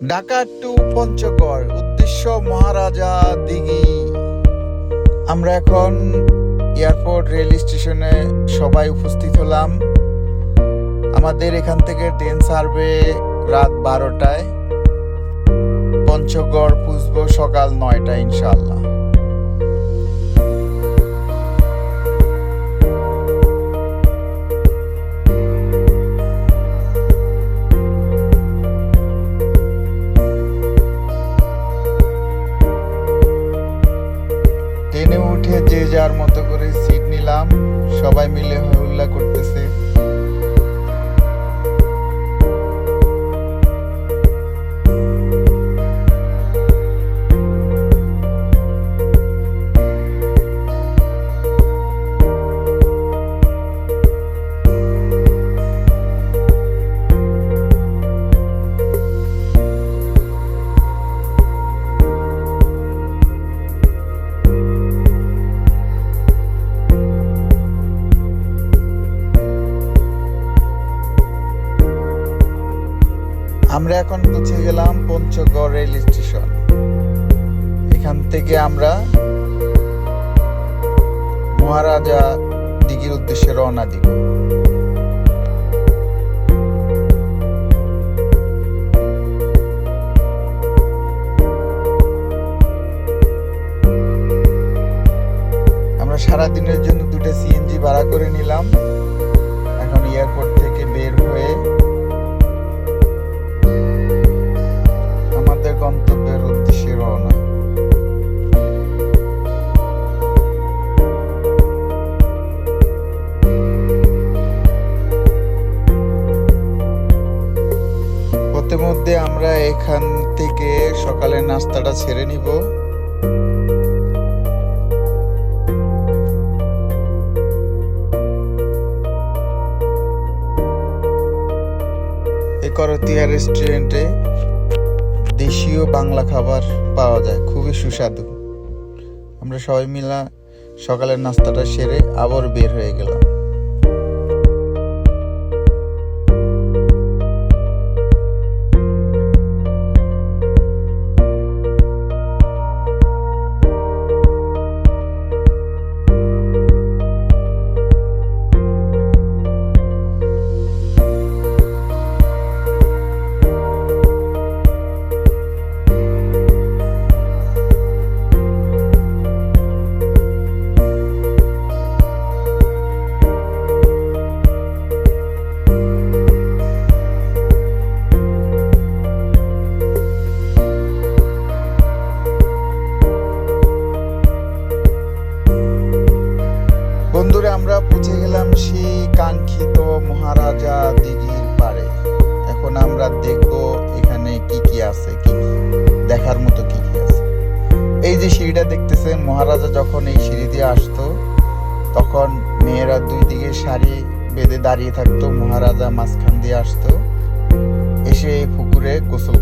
Dhaka two Panchagarh, উদ্দেশ্য মহারাজা দিঘি। আমরা এখন এয়ারপোর্ট রেল স্টেশনে সবাই উপস্থিত হলাম। আমাদের এখান থেকে ট্রেন ছাড়বে রাত বারোটায়। পঞ্চগড় পুষবো সকাল নয়টায় ইনশাল্লাহ যে যার মতো করে সিট নিলাম সবাই মিলে হল্লা করতেছে। আমরা এখন পৌঁছে গেলাম পঞ্চগড় রেল স্টেশন। এখান থেকে আমরা মহারাজা দিঘির উদ্দেশ্যে রওনা দিব। আমরা সারা দিনের জন্য দুটো সিএনজি ভাড়া করে নিলাম। এখন এয়ারপোর্ট থেকে বের হয়ে গন্তব্যের উদ্দেশ্যে রওনা। মধ্যে আমরা এখান থেকে সকালের নাস্তাটা ছেড়ে নিব। করতিয়া রেস্টুরেন্টে দেশীয় বাংলা খাবার পাওয়া যায়, খুবই সুস্বাদু। আমরা সবাই মিলা সকালের নাস্তাটা সেরে আবার বের হয়ে গেলাম। আমরা পৌঁছে গেলাম সেই কাঙ্ক্ষিত মহারাজা দিঘির পাড়ে। এখন আমরা দেখব এখানে কি কি আছে, কি কি দেখার মতো কি কি আছে। এই যে সিঁড়িটা দেখতেছেন মহারাজা যখন এই সিঁড়ি দিয়ে আসতো, তখন মেয়েরা দুই দিকে সারি বেঁধে দাঁড়িয়ে থাকতো, মহারাজা মাঝখান দিয়ে আসতো, এসে এই পুকুরে গোসল